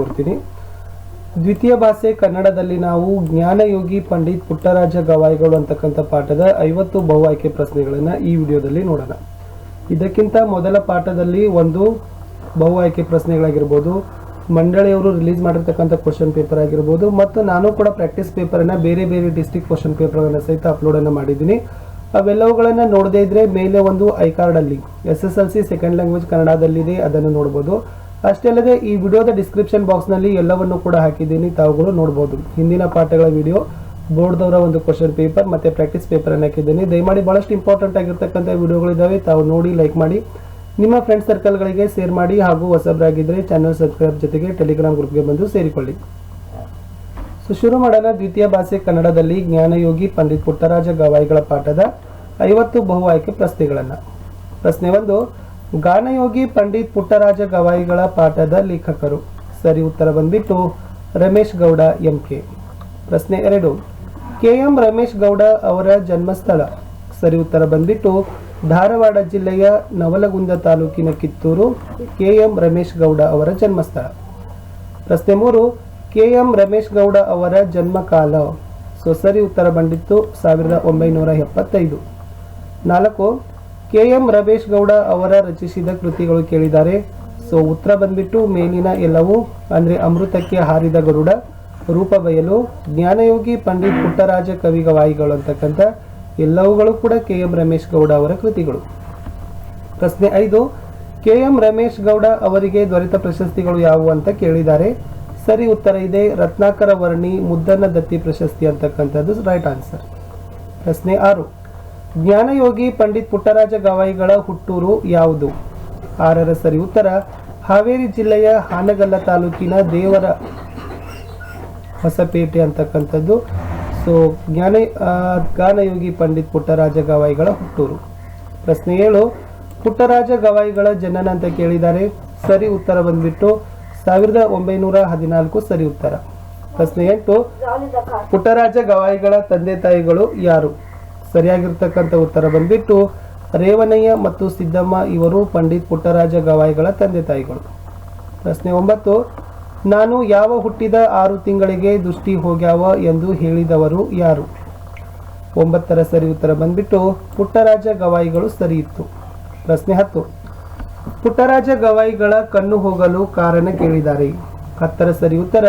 ಕೊಡ್ತೀನಿ. ದ್ವಿತೀಯ ಭಾಷೆ ಕನ್ನಡದಲ್ಲಿ ನಾವು ಜ್ಞಾನಯೋಗಿ ಪಂಡಿತ್ ಪುಟ್ಟರಾಜ ಗವಾಯಿಗಳು ಅಂತಕ್ಕಂಥ ಪಾಠದ ಐವತ್ತು ಬಹು ಆಯ್ಕೆ ಪ್ರಶ್ನೆಗಳನ್ನು ಈ ವಿಡಿಯೋದಲ್ಲಿ ನೋಡೋಣ. ಇದಕ್ಕಿಂತ ಮೊದಲ ಪಾಠದಲ್ಲಿ ಒಂದು ಬಹು ಆಯ್ಕೆ ಪ್ರಶ್ನೆಗಳಾಗಿರ್ಬೋದು, ಮಂಡಳಿಯವರು ರಿಲೀಸ್ ಮಾಡಿರ್ತಕ್ಕಂಥ ಕ್ವಶನ್ ಪೇಪರ್ ಆಗಿರ್ಬೋದು, ಮತ್ತು ನಾನು ಕೂಡ ಪ್ರಾಕ್ಟೀಸ್ ಪೇಪರನ್ನು ಬೇರೆ ಬೇರೆ ಡಿಸ್ಟಿಕ್ ಕ್ವಶನ್ ಪೇಪರ್ಗಳನ್ನು ಸಹಿತ ಅಪ್ಲೋಡನ್ನು ಮಾಡಿದ್ದೀನಿ. ಅವೆಲ್ಲವುಗಳನ್ನು ನೋಡದೇ ಇದ್ರೆ ಮೇಲೆ ಒಂದು I S S L C second language ಕನ್ನಡದಲ್ಲಿದೆ, ಅದನ್ನು ನೋಡ್ಬೋದು. ಅಷ್ಟೇ ಅಲ್ಲದೆ ಈ ವಿಡಿಯೋದ ಡಿಸ್ಕ್ರಿಪ್ಷನ್ ಬಾಕ್ಸ್ನಲ್ಲಿ ಎಲ್ಲವನ್ನು ಕೂಡ ಹಾಕಿದ್ದೀನಿ, ತಾವುಗಳು ನೋಡ್ಬೋದು. ಹಿಂದಿನ ಪಾಠಗಳ ವಿಡಿಯೋ, ಬೋರ್ಡ್ದವರ ಒಂದು ಕ್ವಶನ್ ಪೇಪರ್ ಮತ್ತು ಪ್ರಾಕ್ಟೀಸ್ ಪೇಪರನ್ನು ಹಾಕಿದ್ದೀನಿ. ದಯಮಾಡಿ ಭಾಳಷ್ಟು ಇಂಪಾರ್ಟೆಂಟ್ ಆಗಿರ್ತಕ್ಕಂಥ ವಿಡಿಯೋಗಳಿದ್ದಾವೆ ತಾವು ನೋಡಿ ಲೈಕ್ ಮಾಡಿ. ನಿಮ್ಮ ಫ್ರೆಂಡ್ ಸರ್ಕಲ್ಗಳಿಗೆ ಶೇರ್ ಮಾಡಿ ಹಾಗೂ ಹೊಸಬರಾಗಿದ್ದರೆ ಚಾನಲ್ ಸಬ್ಸ್ಕ್ರೈಬ್ ಜೊತೆಗೆ ಟೆಲಿಗ್ರಾಮ್ ಗ್ರೂಪ್ಗೆ ಬಂದು ಸೇರಿಕೊಳ್ಳಿ. ಸೊ, ಶುರು ಮಾಡೋಣ. ದ್ವಿತೀಯ ಭಾಷೆ ಕನ್ನಡದಲ್ಲಿ ಜ್ಞಾನಯೋಗಿ ಪಂಡಿತ್ ಪುಟ್ಟರಾಜ ಗವಾಯಿಗಳ ಪಾಠದ ಐವತ್ತು ಬಹು ಆಯ್ಕೆ ಪ್ರಶ್ನೆಗಳನ್ನು. ಪ್ರಶ್ನೆ ಒಂದು ಗಾನಯೋಗಿ ಪಂಡಿತ್ ಪುಟ್ಟರಾಜ ಗವಾಯಿಗಳ ಪಾಠದ ಲೇಖಕರು. ಸರಿ ಉತ್ತರ ಬಂದ್ಬಿಟ್ಟು ರಮೇಶ್ ಗೌಡ ಎಂ ಕೆ ಪ್ರಶ್ನೆ ಎರಡು. ಕೆ ಎಂ ರಮೇಶ್ ಗೌಡ ಅವರ ಜನ್ಮಸ್ಥಳ. ಸರಿ ಉತ್ತರ ಬಂದ್ಬಿಟ್ಟು ಧಾರವಾಡ ಜಿಲ್ಲೆಯ ನವಲಗುಂದ ತಾಲೂಕಿನ ಕಿತ್ತೂರು ಕೆ ಎಂ ರಮೇಶ್ ಗೌಡ ಅವರ ಜನ್ಮಸ್ಥಳ. ಪ್ರಶ್ನೆ ಮೂರು. ಕೆ ಎಂ ರಮೇಶ್ ಗೌಡ ಅವರ ಜನ್ಮಕಾಲ. ಸೊ ಸರಿ ಉತ್ತರ ಬಂದಿತ್ತು. ಸಾವಿರದ ಒಂಬೈನೂರ ಎಪ್ಪತ್ತೈದು. ನಾಲ್ಕು. ಕೆ ಎಂ ರಮೇಶ್ ಗೌಡ ಅವರ ರಚಿಸಿದ ಕೃತಿಗಳು ಕೇಳಿದ್ದಾರೆ. ಸೊ, ಉತ್ತರ ಬಂದ್ಬಿಟ್ಟು ಮೇಲಿನ ಎಲ್ಲವೂ, ಅಂದರೆ ಅಮೃತಕ್ಕೆ ಹಾರಿದ ಗರುಡ, ರೂಪ ಬಯಲು, ಜ್ಞಾನಯೋಗಿ ಪಂಡಿತ್ ಪುಟ್ಟರಾಜ ಕವಿಗವಾಯಿಗಳು ಅಂತಕ್ಕಂಥ ಎಲ್ಲವುಗಳು ಕೂಡ ಕೆ ಎಂ ರಮೇಶ್ ಗೌಡ ಅವರ ಕೃತಿಗಳು. ಪ್ರಶ್ನೆ ಐದು ಕೆ ಎಂ ರಮೇಶ್ ಗೌಡ ಅವರಿಗೆ ದೊರೆತ ಪ್ರಶಸ್ತಿಗಳು ಯಾವುವು ಅಂತ ಕೇಳಿದ್ದಾರೆ. ಸರಿ, ಉತ್ತರ ಇದೆ, ರತ್ನಾಕರ ವರ್ಣಿ ಮುದ್ದನ್ನ ದತ್ತಿ ಪ್ರಶಸ್ತಿ ಅಂತಕ್ಕಂಥದ್ದು ರೈಟ್ ಆನ್ಸರ್ ಪ್ರಶ್ನೆ ಆರು ಜ್ಞಾನಯೋಗಿ ಪಂಡಿತ್ ಪುಟ್ಟರಾಜ ಗವಾಯಿಗಳ ಹುಟ್ಟೂರು ಯಾವುದು? ಆರರ ಸರಿ ಉತ್ತರ ಹಾವೇರಿ ಜಿಲ್ಲೆಯ ಹಾನಗಲ್ಲ ತಾಲೂಕಿನ ದೇವರ ಹೊಸಪೇಟೆ ಅಂತಕ್ಕಂಥದ್ದು. ಸೊ ಜ್ಞಾನ ಆ, ಗಾನಯೋಗಿ ಪಂಡಿತ್ ಪುಟ್ಟರಾಜ ಗವಾಯಿಗಳ ಹುಟ್ಟೂರು. ಪ್ರಶ್ನೆ ಏಳು ಪುಟ್ಟರಾಜ ಗವಾಯಿಗಳ ಜನನ ಅಂತ ಕೇಳಿದ್ದಾರೆ ಸರಿ ಉತ್ತರ ಬಂದ್ಬಿಟ್ಟು ಸಾವಿರದ ಒಂಬೈನೂರ ಹದಿನಾಲ್ಕು ಸರಿ ಉತ್ತರ. ಪ್ರಶ್ನೆ ಎಂಟು ಪುಟ್ಟರಾಜ ಗವಾಯಿಗಳ ತಂದೆ ತಾಯಿಗಳು ಯಾರು? ಸರಿಯಾಗಿರ್ತಕ್ಕಂಥ ಉತ್ತರ ಬಂದ್ಬಿಟ್ಟು ರೇವಣಯ್ಯ ಮತ್ತು ಸಿದ್ದಮ್ಮ ಇವರು ಪಂಡಿತ್ ಪುಟ್ಟರಾಜ ಗವಾಯಿಗಳ ತಂದೆ ತಾಯಿಗಳು. ಪ್ರಶ್ನೆ ಒಂಬತ್ತು, ನಾನು ಯಾವ ಹುಟ್ಟಿದ ಆರು ತಿಂಗಳಿಗೆ ದೃಷ್ಟಿ ಹೋಗ್ಯಾವ ಎಂದು ಹೇಳಿದವರು ಯಾರು? ಒಂಬತ್ತರ ಸರಿ ಉತ್ತರ ಬಂದ್ಬಿಟ್ಟು, ಪುಟ್ಟರಾಜ ಗವಾಯಿಗಳು ಸರಿ ಇತ್ತು. ಪ್ರಶ್ನೆ ಹತ್ತು, ಪುಟ್ಟರಾಜ ಗವಾಯಿಗಳ ಕಣ್ಣು ಹೋಗಲು ಕಾರಣ ಕೇಳಿದ್ದಾರೆ ಹತ್ತರ ಸರಿ ಉತ್ತರ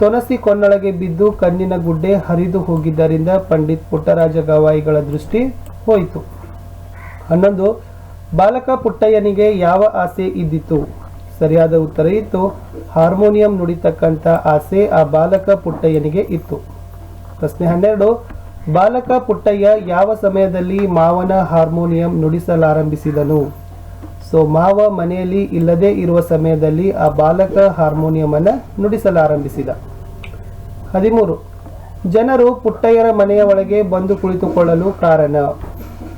ತೊನಸಿ ಕೊನ್ನೊಳಗೆ ಬಿದ್ದು ಕಣ್ಣಿನ ಗುಡ್ಡೆ ಹರಿದು ಹೋಗಿದ್ದರಿಂದ ಪಂಡಿತ್ ಪುಟ್ಟರಾಜ ಗವಾಯಿಗಳ ದೃಷ್ಟಿ ಹೋಯಿತು. ಹನ್ನೊಂದು, ಬಾಲಕ ಪುಟ್ಟಯ್ಯನಿಗೆ ಯಾವ ಆಸೆ ಇದ್ದಿತು? ಸರಿಯಾದ ಉತ್ತರ ಇತ್ತು, ಹಾರ್ಮೋನಿಯಂ ನುಡಿತಕ್ಕಂಥ ಆಸೆ ಆ ಬಾಲಕ ಪುಟ್ಟಯ್ಯನಿಗೆ ಇತ್ತು. ಪ್ರಶ್ನೆ ಹನ್ನೆರಡು, ಬಾಲಕ ಪುಟ್ಟಯ್ಯ ಯಾವ ಸಮಯದಲ್ಲಿ ಮಾವನ ಹಾರ್ಮೋನಿಯಂ ನುಡಿಸಲಾರಂಭಿಸಿದನು? ಸೊ ಮಾವ ಮನೆಯಲ್ಲಿ ಇಲ್ಲದೆ ಇರುವ ಸಮಯದಲ್ಲಿ ಆ ಬಾಲಕ ಹಾರ್ಮೋನಿಯಮನ್ನು ನುಡಿಸಲಾರಂಭಿಸಿದ. ಹದಿಮೂರು. ಜನರು ಪುಟ್ಟಯ್ಯರ ಮನೆಯ ಒಳಗೆ ಬಂದು ಕುಳಿತುಕೊಳ್ಳಲು ಕಾರಣ.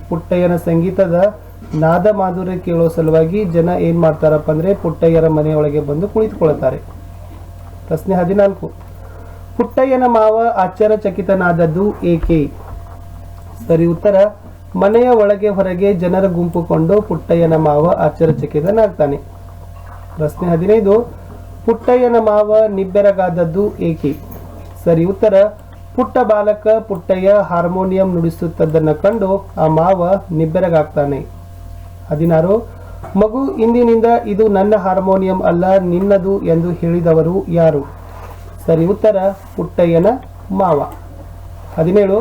ಪುಟ್ಟಯ್ಯನ ಸಂಗೀತದ ನಾದ ಮಾಧುರ್ಯ ಕೇಳೋ ಸಲುವಾಗಿ ಜನ ಏನ್ ಮಾಡ್ತಾರಪ್ಪ ಅಂದ್ರೆ ಪುಟ್ಟಯ್ಯರ ಮನೆಯೊಳಗೆ ಬಂದು ಕುಳಿತುಕೊಳ್ಳುತ್ತಾರೆ. ಪ್ರಶ್ನೆ ಹದಿನಾಲ್ಕು. ಪುಟ್ಟಯ್ಯನ ಮಾವ ಆಶ್ಚರ್ಯಚಕಿತನಾದದ್ದು ಏಕೆ? ಸರಿ, ಉತ್ತರ. ಮನೆಯ ಒಳಗೆ ಹೊರಗೆ ಜನರ ಗುಂಪು ಕೊಂಡು ಪುಟ್ಟಯ್ಯನ ಮಾವ ಆಶ್ಚರ್ಯಚಕಿತನಾಗ್ತಾನೆ. ಪ್ರಶ್ನೆ ಹದಿನೈದು, ಪುಟ್ಟಯ್ಯನ ಮಾವ ನಿಬ್ಬೆರಗಾದದ್ದು ಏಕೆ? ಸರಿ, ಉತ್ತರ. ಪುಟ್ಟ ಬಾಲಕ ಪುಟ್ಟಯ್ಯ ಹಾರ್ಮೋನಿಯಂ ನುಡಿಸುತ್ತದ್ದನ್ನು ಕಂಡು ಆ ಮಾವ ನಿಬ್ಬೆರಗಾಗ್ತಾನೆ. ಹದಿನಾರು, ಮಗು ಇಂದಿನಿಂದ ಇದು ನನ್ನ ಹಾರ್ಮೋನಿಯಂ ಅಲ್ಲ, ನಿನ್ನದು ಎಂದು ಹೇಳಿದವರು ಯಾರು? ಸರಿ, ಉತ್ತರ, ಪುಟ್ಟಯ್ಯನ ಮಾವ. ಹದಿನೇಳು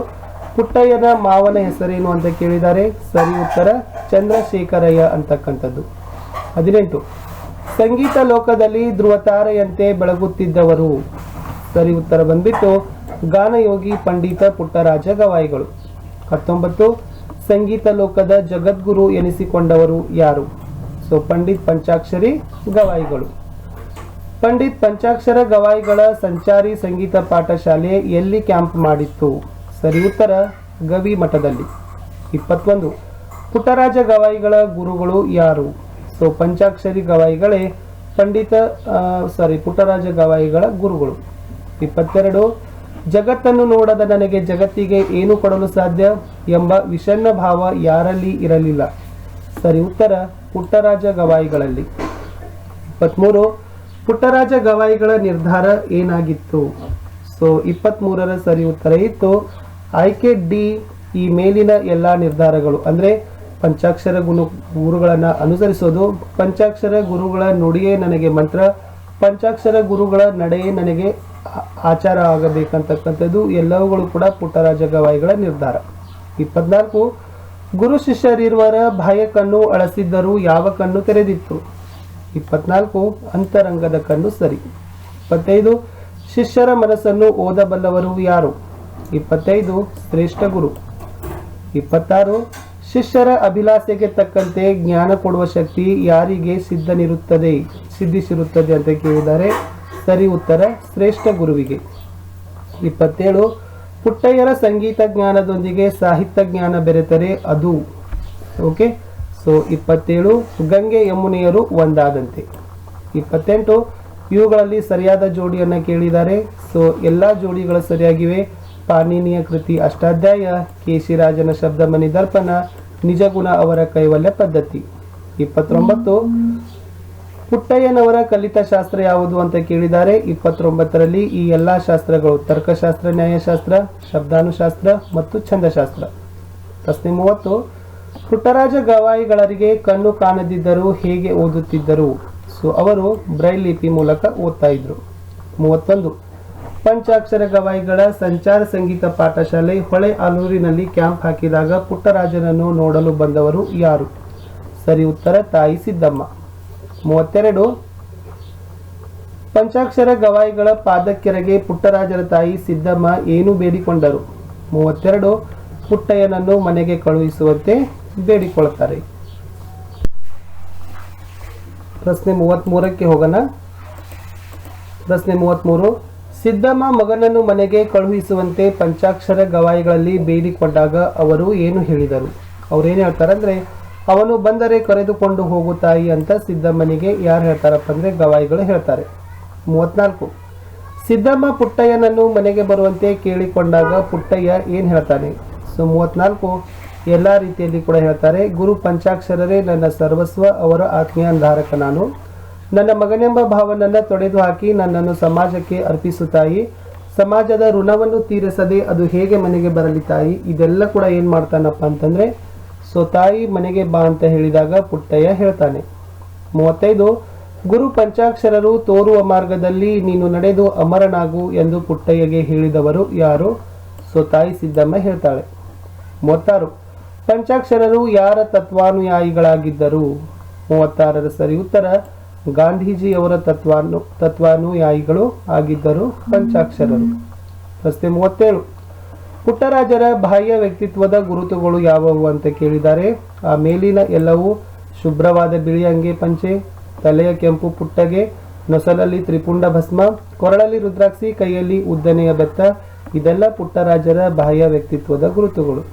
ಪುಟ್ಟಯ್ಯನ ಮಾವನ ಹೆಸರೇನು ಅಂತ ಕೇಳಿದ್ದಾರೆ ಸರಿ ಉತ್ತರ ಚಂದ್ರಶೇಖರಯ್ಯ ಅಂತಕ್ಕಂಥದ್ದು. ಹದಿನೆಂಟು. ಸಂಗೀತ ಲೋಕದಲ್ಲಿ ಧ್ರುವತಾರೆಯಂತೆ ಬೆಳಗುತ್ತಿದ್ದವರು. ಸರಿ ಉತ್ತರ ಬಂದ್ಬಿಟ್ಟು ಗಾನಯೋಗಿ ಪಂಡಿತ ಪುಟ್ಟರಾಜ ಗವಾಯಿಗಳು. ಹತ್ತೊಂಬತ್ತು. ಸಂಗೀತ ಲೋಕದ ಜಗದ್ಗುರು ಎನಿಸಿಕೊಂಡವರು ಯಾರು? ಸೊ, ಪಂಡಿತ್ ಪಂಚಾಕ್ಷರಿ ಗವಾಯಿಗಳು. ಪಂಡಿತ್ ಪಂಚಾಕ್ಷರ ಗವಾಯಿಗಳ ಸಂಚಾರಿ ಸಂಗೀತ ಪಾಠಶಾಲೆ ಎಲ್ಲಿ ಕ್ಯಾಂಪ್ ಮಾಡಿತ್ತು? ಸರಿ, ಉತ್ತರ ಗವಿ ಮಠದಲ್ಲಿ. ಇಪ್ಪತ್ತೊಂದು, ಪುಟ್ಟರಾಜ ಗವಾಯಿಗಳ ಗುರುಗಳು ಯಾರು? ಸೊ ಪಂಚಾಕ್ಷರಿ ಗವಾಯಿಗಳೇ ಪಂಡಿತ ಸಾರಿ ಪುಟ್ಟರಾಜ ಗವಾಯಿಗಳ ಗುರುಗಳು. ಇಪ್ಪತ್ತೆರಡು, ಜಗತ್ತನ್ನು ನೋಡದ ನನಗೆ ಜಗತ್ತಿಗೆ ಏನು ಕೊಡಲು ಸಾಧ್ಯ ಎಂಬ ವಿಷಣ್ಣ ಭಾವ ಯಾರಲ್ಲಿ ಇರಲಿಲ್ಲ? ಸರಿ, ಉತ್ತರ ಪುಟ್ಟರಾಜ ಗವಾಯಿಗಳಲ್ಲಿ. ಇಪ್ಪತ್ತ್ಮೂರು ಪುಟ್ಟರಾಜ ಗವಾಯಿಗಳ ನಿರ್ಧಾರ ಏನಾಗಿತ್ತು? ಸೊ ಇಪ್ಪತ್ತ್ಮೂರರ ಸರಿ ಉತ್ತರ ಇತ್ತು. ಆಯ್ಕೆ ಡಿ ಈ ಮೇಲಿನ ಎಲ್ಲ ನಿರ್ಧಾರಗಳು. ಅಂದರೆ ಪಂಚಾಕ್ಷರ ಗುರು ಗುರುಗಳನ್ನು ಅನುಸರಿಸೋದು. ಪಂಚಾಕ್ಷರ ಗುರುಗಳ ನುಡಿಯೇ ನನಗೆ ಮಂತ್ರ. ಪಂಚಾಕ್ಷರ ಗುರುಗಳ ನಡೆಯೇ ನನಗೆ ಆಚಾರ ಆಗಬೇಕಂತಕ್ಕಂಥದ್ದು ಎಲ್ಲವುಗಳು ಕೂಡ ಪುಟ್ಟರಾಜ ಗವಾಯಿಗಳ ನಿರ್ಧಾರ. ಇಪ್ಪತ್ನಾಲ್ಕು, ಗುರು ಶಿಷ್ಯರಿರುವರ ಬಾಯ ಕಣ್ಣು ಅಳಸಿದ್ದರೂ ಯಾವ ಕಣ್ಣು ತೆರೆದಿತ್ತು? ಇಪ್ಪತ್ನಾಲ್ಕು, ಅಂತರಂಗದ ಕಣ್ಣು ಸರಿ. ಇಪ್ಪತ್ತೈದು, ಶಿಷ್ಯರ ಮನಸ್ಸನ್ನು ಓದಬಲ್ಲವರು ಯಾರು? ಇಪ್ಪತ್ತೈದು ಶ್ರೇಷ್ಠ ಗುರು. ಇಪ್ಪತ್ತಾರು, ಶಿಷ್ಯರ ಅಭಿಲಾಷೆಗೆ ತಕ್ಕಂತೆ ಜ್ಞಾನ ಕೊಡುವ ಶಕ್ತಿ ಯಾರಿಗೆ ಸಿದ್ಧನಿರುತ್ತದೆ, ಸಿದ್ಧಿಸಿರುತ್ತದೆ ಅಂತ ಕೇಳಿದ್ದಾರೆ. ಸರಿ ಉತ್ತರ, ಶ್ರೇಷ್ಠ ಗುರುವಿಗೆ. ಇಪ್ಪತ್ತೇಳು, ಪುಟ್ಟಯ್ಯರ ಸಂಗೀತ ಜ್ಞಾನದೊಂದಿಗೆ ಸಾಹಿತ್ಯ ಜ್ಞಾನ ಬೆರೆತರೆ ಅದು. ಓಕೆ, ಸೊ ಇಪ್ಪತ್ತೇಳು, ಗಂಗೆ ಯಮುನೆಯರು ಒಂದಾದಂತೆ. ಇಪ್ಪತ್ತೆಂಟು, ಇವುಗಳಲ್ಲಿ ಸರಿಯಾದ ಜೋಡಿಯನ್ನು ಕೇಳಿದ್ದಾರೆ. ಸೊ ಎಲ್ಲ ಜೋಡಿಗಳು ಸರಿಯಾಗಿವೆ. ಪಾಣಿನಿಯ ಕೃತಿ ಅಷ್ಟಾಧ್ಯಾಯ ಕೇಶಿರಾಜನ ಶಬ್ದಮಣಿ ದರ್ಪಣ ನಿಜಗುಣ ಅವರ ಕೈವಲ್ಯ ಪದ್ಧತಿ. ಇಪ್ಪತ್ತೊಂಬತ್ತು. ಪುಟ್ಟಯ್ಯನವರ ಕಲಿತ ಶಾಸ್ತ್ರ ಯಾವುದು ಅಂತ ಕೇಳಿದ್ದಾರೆ ಇಪ್ಪತ್ತೊಂಬತ್ತರಲ್ಲಿ ಈ ಎಲ್ಲ ಶಾಸ್ತ್ರಗಳು ತರ್ಕಶಾಸ್ತ್ರ, ನ್ಯಾಯಶಾಸ್ತ್ರ, ಶಬ್ದಾನುಶಾಸ್ತ್ರ ಮತ್ತು ಛಂದಶಾಸ್ತ್ರ. ಪ್ರಶ್ನೆ ಮೂವತ್ತು ಪುಟ್ಟರಾಜ ಗವಾಯಿಗಳರಿಗೆ ಕಣ್ಣು ಕಾಣದಿದ್ದರೂ ಹೇಗೆ ಓದುತ್ತಿದ್ದರು? ಸೊ, ಅವರು ಬ್ರೈಲ್ ಲಿಪಿ ಮೂಲಕ ಓದ್ತಾ ಇದ್ರು. ಮೂವತ್ತೊಂದು. ಪಂಚಾಕ್ಷರ ಗವಾಯಿಗಳ ಸಂಚಾರ ಸಂಗೀತ ಪಾಠಶಾಲೆ ಹೊಳೆ ಆಲೂರಿನಲ್ಲಿ ಕ್ಯಾಂಪ್ ಹಾಕಿದಾಗ ಪುಟ್ಟರಾಜನನ್ನು ನೋಡಲು ಬಂದವರು ಯಾರು? ಸರಿ ಉತ್ತರ, ತಾಯಿ ಸಿದ್ದಮ್ಮ. ಮೂವತ್ತೆರಡು. ಪಂಚಾಕ್ಷರ ಗವಾಯಿಗಳ ಪಾದಕ್ಕೆರೆಗೆ ಪುಟ್ಟರಾಜರ ತಾಯಿ ಸಿದ್ದಮ್ಮ ಏನು ಬೇಡಿಕೊಂಡರು. ಮೂವತ್ತೆರಡು. ಪುಟ್ಟಯ್ಯನನ್ನು ಮನೆಗೆ ಕಳುಹಿಸುವಂತೆ ಬೇಡಿಕೊಳ್ಳುತ್ತಾರೆ. ಪ್ರಶ್ನೆ ಮೂವತ್ತ್ಮೂರಕ್ಕೆ ಹೋಗೋಣ. ಪ್ರಶ್ನೆ ಮೂವತ್ತ್ಮೂರು ಸಿದ್ದಮ್ಮ ಮಗನನ್ನು ಮನೆಗೆ ಕಳುಹಿಸುವಂತೆ ಪಂಚಾಕ್ಷರ ಗವಾಯಿಗಳಲ್ಲಿ ಬೇಡಿಕೊಂಡಾಗ ಅವರು ಏನು ಹೇಳಿದರು? ಅವ್ರೇನು ಹೇಳ್ತಾರಂದ್ರೆ, ಅವನು ಬಂದರೆ ಕರೆದುಕೊಂಡು ಹೋಗು ತಾಯಿ ಅಂತ ಸಿದ್ದಮ್ಮನಿಗೆ ಯಾರು ಹೇಳ್ತಾರಪ್ಪ ಅಂದ್ರೆ ಗವಾಯಿಗಳು ಹೇಳ್ತಾರೆ. ಮೂವತ್ನಾಲ್ಕು. ಸಿದ್ದಮ್ಮ ಪುಟ್ಟಯ್ಯನನ್ನು ಮನೆಗೆ ಬರುವಂತೆ ಕೇಳಿಕೊಂಡಾಗ ಪುಟ್ಟಯ್ಯ ಏನು ಹೇಳ್ತಾನೆ? ಸೊ, ಮೂವತ್ನಾಲ್ಕು. ಎಲ್ಲ ರೀತಿಯಲ್ಲಿ ಕೂಡ ಹೇಳ್ತಾರೆ, ಗುರು ಪಂಚಾಕ್ಷರರೇ ನನ್ನ ಸರ್ವಸ್ವ, ಅವರ ಆತ್ಮೀಯ ಧಾರಕ ನಾನು. ನನ್ನ ಮಗನೆಂಬ ಭಾವನನ್ನು ತೊಡೆದು ಹಾಕಿ ನನ್ನನ್ನು ಸಮಾಜಕ್ಕೆ ಅರ್ಪಿಸು ತಾಯಿ. ಸಮಾಜದ ಋಣವನ್ನು ತೀರಿಸದೆ ಅದು ಹೇಗೆ ಮನೆಗೆ ಬರಲಿ ತಾಯಿ? ಇದೆಲ್ಲ ಕೂಡ ಏನು ಮಾಡ್ತಾನಪ್ಪ ಅಂತಂದ್ರೆ, ಸೊ ತಾಯಿ, ಮನೆಗೆ ಬಾ ಅಂತ ಹೇಳಿದಾಗ ಪುಟ್ಟಯ್ಯ ಹೇಳ್ತಾನೆ. ಮೂವತ್ತೈದು, ಗುರು ಪಂಚಾಕ್ಷರರು ತೋರುವ ಮಾರ್ಗದಲ್ಲಿ ನೀನು ನಡೆದು ಅಮರನಾಗು ಎಂದು ಪುಟ್ಟಯ್ಯಗೆ ಹೇಳಿದವರು ಯಾರು? ಸೊ ತಾಯಿ ಸಿದ್ದಮ್ಮ ಹೇಳ್ತಾಳೆ. ಮೂವತ್ತಾರು, ಪಂಚಾಕ್ಷರರು ಯಾರ ತತ್ವಾನುಯಾಯಿಗಳಾಗಿದ್ದರು? ಮೂವತ್ತಾರರ ಸರಿ ಉತ್ತರ ಗಾಂಧೀಜಿಯವರ ತತ್ವಾನು ತತ್ವಾನುಯಾಯಿಗಳು ಆಗಿದ್ದರು ಪಂಚಾಕ್ಷರರು. ಪ್ರಶ್ನೆ ಮೂವತ್ತೇಳು. ಪುಟ್ಟರಾಜರ ಬಾಹ್ಯ ವ್ಯಕ್ತಿತ್ವದ ಗುರುತುಗಳು ಯಾವುವು ಅಂತ ಕೇಳಿದ್ದಾರೆ ಆ ಮೇಲಿನ ಎಲ್ಲವೂ ಶುಭ್ರವಾದ ಬಿಳಿ ಅಂಗಿ ಪಂಚೆ, ತಲೆಯ ಕೆಂಪು ಪುಟ್ಟಗೆ, ನೊಸಲಲ್ಲಿ ತ್ರಿಪುಂಡ ಭಸ್ಮ, ಕೊರಳಲ್ಲಿ ರುದ್ರಾಕ್ಷಿ, ಕೈಯಲ್ಲಿ ಉದ್ದನೆಯ ಬೆತ್ತ, ಇದೆಲ್ಲ ಪುಟ್ಟರಾಜರ ಬಾಹ್ಯ ವ್ಯಕ್ತಿತ್ವದ ಗುರುತುಗಳು.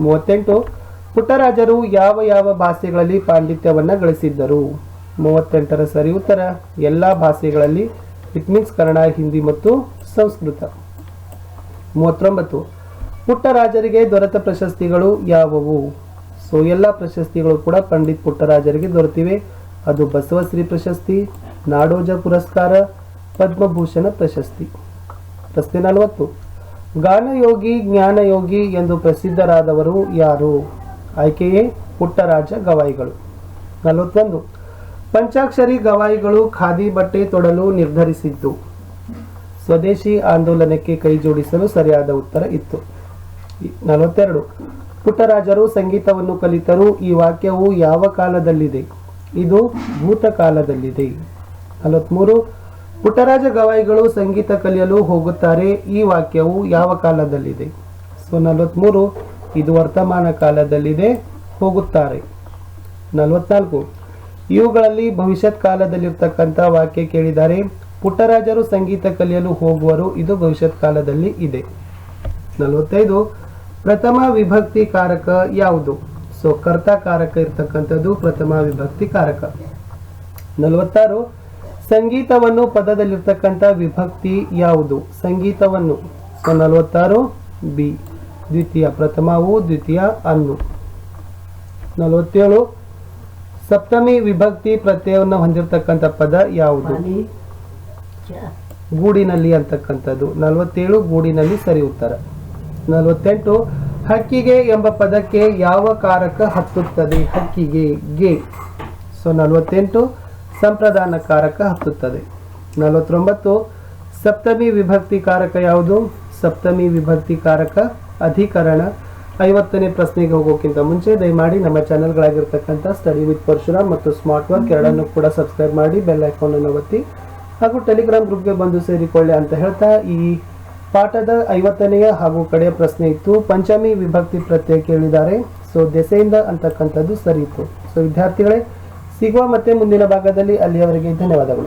ಮೂವತ್ತೆಂಟು. ಪುಟ್ಟರಾಜರು ಯಾವ ಯಾವ ಭಾಷೆಗಳಲ್ಲಿ ಪಾಂಡಿತ್ಯವನ್ನು ಗಳಿಸಿದ್ದರು? ಮೂವತ್ತೆಂಟರ ಸರಿ ಉತ್ತರ. ಎಲ್ಲ ಭಾಷೆಗಳಲ್ಲಿ ಇಟ್ ಮೀನ್ಸ್ ಕನ್ನಡ, ಹಿಂದಿ ಮತ್ತು ಸಂಸ್ಕೃತ. ಮೂವತ್ತೊಂಬತ್ತು. ಪುಟ್ಟರಾಜರಿಗೆ ದೊರೆತ ಪ್ರಶಸ್ತಿಗಳು ಯಾವುವು? ಸೊ ಎಲ್ಲ ಪ್ರಶಸ್ತಿಗಳು ಕೂಡ ಪಂಡಿತ್ ಪುಟ್ಟರಾಜರಿಗೆ ದೊರೆತಿವೆ. ಅದು ಬಸವಶ್ರೀ ಪ್ರಶಸ್ತಿ, ನಾಡೋಜ ಪುರಸ್ಕಾರ, ಪದ್ಮಭೂಷಣ ಪ್ರಶಸ್ತಿ. ಪ್ರಶ್ನೆ ನಲವತ್ತು. ಗಾನಯೋಗಿ, ಜ್ಞಾನಯೋಗಿ ಎಂದು ಪ್ರಸಿದ್ಧರಾದವರು ಯಾರು? ಆಯ್ಕೆಯೇ ಪುಟ್ಟರಾಜ ಗವಾಯಿಗಳು. ನಲವತ್ತೊಂದು. ಪಂಚಾಕ್ಷರಿ ಗವಾಯಿಗಳು ಖಾದಿ ಬಟ್ಟೆ ತೊಡಲು ನಿರ್ಧರಿಸಿದ್ದು. ಸ್ವದೇಶಿ ಆಂದೋಲನಕ್ಕೆ ಕೈ ಜೋಡಿಸಲು ಸರಿಯಾದ ಉತ್ತರ ಇತ್ತು. ನಲವತ್ತೆರಡು. ಪುಟ್ಟರಾಜರು ಸಂಗೀತವನ್ನು ಕಲಿತರು. ಈ ವಾಕ್ಯವು ಯಾವ ಕಾಲದಲ್ಲಿದೆ? ಇದು ಭೂತಕಾಲದಲ್ಲಿದೆ ನಲವತ್ಮೂರು. ಪುಟ್ಟರಾಜ ಗವಾಯಿಗಳು ಸಂಗೀತ ಕಲಿಯಲು ಹೋಗುತ್ತಾರೆ. ಈ ವಾಕ್ಯವು ಯಾವ ಕಾಲದಲ್ಲಿದೆ? ಸೊ, ನಲವತ್ಮೂರು. ಇದು ವರ್ತಮಾನ ಕಾಲದಲ್ಲಿದೆ. ಹೋಗುತ್ತಾರೆ. ನಲವತ್ನಾಲ್ಕು. ಇವುಗಳಲ್ಲಿ ಭವಿಷ್ಯತ್ ಕಾಲದಲ್ಲಿರ್ತಕ್ಕಂಥ ವಾಕ್ಯ ಕೇಳಿದ್ದಾರೆ. ಪುಟ್ಟರಾಜರು ಸಂಗೀತ ಕಲಿಯಲು ಹೋಗುವರು, ಇದು ಭವಿಷ್ಯತ್ ಕಾಲದಲ್ಲಿ ಇದೆ. ನಲವತ್ತೈದು, ಪ್ರಥಮ ವಿಭಕ್ತಿ ಕಾರಕ ಯಾವುದು? ಸೊ ಕರ್ತ ಕಾರಕ ಇರ್ತಕ್ಕಂಥದ್ದು ಪ್ರಥಮ ವಿಭಕ್ತಿ ಕಾರಕ. ನಲವತ್ತಾರು, ಸಂಗೀತವನ್ನು ಪದದಲ್ಲಿರ್ತಕ್ಕಂಥ ವಿಭಕ್ತಿ ಯಾವುದು? ಸಂಗೀತವನ್ನು. ಸೊ ನಲವತ್ತಾರು, ಬಿ. ದ್ವಿತೀಯ ಪ್ರಥಮವು, ದ್ವಿತೀಯ ಅನ್ನು. ನಲವತ್ತೇಳು ಸಪ್ತಮಿ ವಿಭಕ್ತಿ ಪ್ರತ್ಯಯವನ್ನು ಹೊಂದಿರತಕ್ಕಂಥ ಪದ ಯಾವುದು? ಗೂಡಿನಲ್ಲಿ ಅಂತಕ್ಕಂಥದ್ದು. ನಲವತ್ತೇಳು ಗೂಡಿನಲ್ಲಿ ಸರಿ ಉತ್ತರ. ನಲವತ್ತೆಂಟು ಹಕ್ಕಿಗೆ ಎಂಬ ಪದಕ್ಕೆ ಯಾವ ಕಾರಕ ಹತ್ತುತ್ತದೆ? ಹಕ್ಕಿಗೆ ಗೆ. ಸೊ ನಲವತ್ತೆಂಟು ಸಂಪ್ರದಾನ ಕಾರಕ ಹತ್ತುತ್ತದೆ. ನಲವತ್ತೊಂಬತ್ತು ಸಪ್ತಮಿ ವಿಭಕ್ತಿ ಕಾರಕ ಯಾವುದು? ಸಪ್ತಮಿ ವಿಭಕ್ತಿ ಕಾರಕ ಅಧಿಕರಣ. ಐವತ್ತನೇ ಪ್ರಶ್ನೆಗೆ ಹೋಗೋಕ್ಕಿಂತ ಮುಂಚೆ ದಯಮಾಡಿ ನಮ್ಮ ಚಾನೆಲ್ಗಳಾಗಿರ್ತಕ್ಕಂಥ ಸ್ಟಡಿ ವಿತ್ ಪರಶುರಾಮ್ ಮತ್ತು ಸ್ಮಾರ್ಟ್ ವರ್ಕ್ ಎರಡನ್ನೂ ಕೂಡ ಸಬ್ಸ್ಕ್ರೈಬ್ ಮಾಡಿ ಬೆಲ್ ಐಕಾನನ್ನು ಒತ್ತಿ. ಹಾಗೂ ಟೆಲಿಗ್ರಾಮ್ ಗ್ರೂಪ್ಗೆ ಬಂದು ಸೇರಿಕೊಳ್ಳಿ ಅಂತ ಹೇಳ್ತಾ ಈ ಪಾಠದ ಐವತ್ತನೆಯ ಹಾಗೂ ಕಡೆಯ ಪ್ರಶ್ನೆ ಇತ್ತು. ಪಂಚಮಿ ವಿಭಕ್ತಿ ಪ್ರತ್ಯಯ ಕೇಳಿದ್ದಾರೆ. ಸೊ, ದೆಸೆಯಿಂದ ಅಂತಕ್ಕಂಥದ್ದು ಸರಿ ಇತ್ತು. ಸೊ, ವಿದ್ಯಾರ್ಥಿಗಳೇ, ಸಿಗುವ ಮತ್ತೆ ಮುಂದಿನ ಭಾಗದಲ್ಲಿ ಅಲ್ಲಿಯವರೆಗೆ ಧನ್ಯವಾದಗಳು.